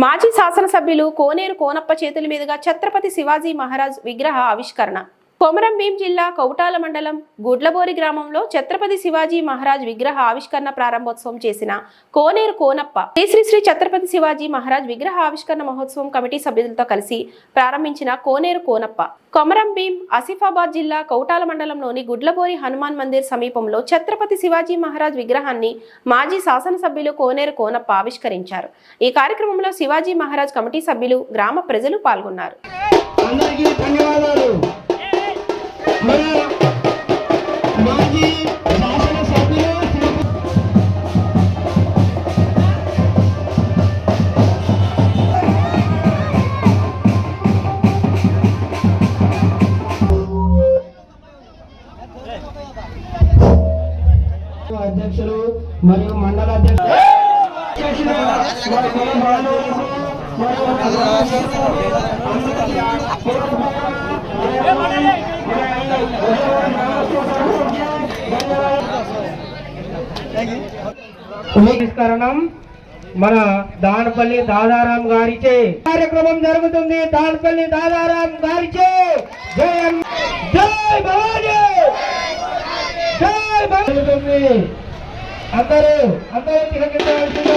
మాజీ శాసనసభ్యులు కోనేరు కోనప్ప చేతుల మీదుగా ఛత్రపతి శివాజీ మహారాజ్ విగ్రహ ఆవిష్కరణ. కొమరం భీం జిల్లా కౌటాల మండలం గుడ్లబోరి గ్రామంలో ఛత్రపతి శివాజీ మహారాజ్ విగ్రహ ఆవిష్కరణ ప్రారంభోత్సవం చేసిన కోనేరు కోనప్ప శ్రీ శ్రీ శ్రీ ఛత్రపతి శివాజీ మహారాజ్ విగ్రహ ఆవిష్కరణ మహోత్సవం కమిటీ సభ్యులతో కలిసి ప్రారంభించిన కోనేరు కోనప్ప. కొమరం భీం ఆసిఫాబాద్ జిల్లా కౌటాల మండలంలోని గుడ్లబోరి హనుమాన్ మందిర్ సమీపంలో ఛత్రపతి శివాజీ మహారాజ్ విగ్రహాన్ని మాజీ శాసనసభ్యులు కోనేరు కోనప్ప ఆవిష్కరించారు. ఈ కార్యక్రమంలో శివాజీ మహారాజ్ కమిటీ సభ్యులు గ్రామ ప్రజలు పాల్గొన్నారు. అధ్యక్షులు మరియు మండల అధ్యక్షులు అధ్యక్షులు మరియు మన దానపల్లి దాదారాం గారిచే కార్యక్రమం జరుగుతుంది. దానపల్లి దాదారాం గారిచే. జై జై భవానీ! జై భవానీ! అందరూ అందరూ తిరగేసేవాల్సిందిగా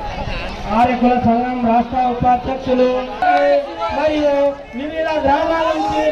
ఆర్యకుల సంఘం రాష్ట్ర ఉపాధ్యక్షులు మరియు వివిధ గ్రామాల నుంచి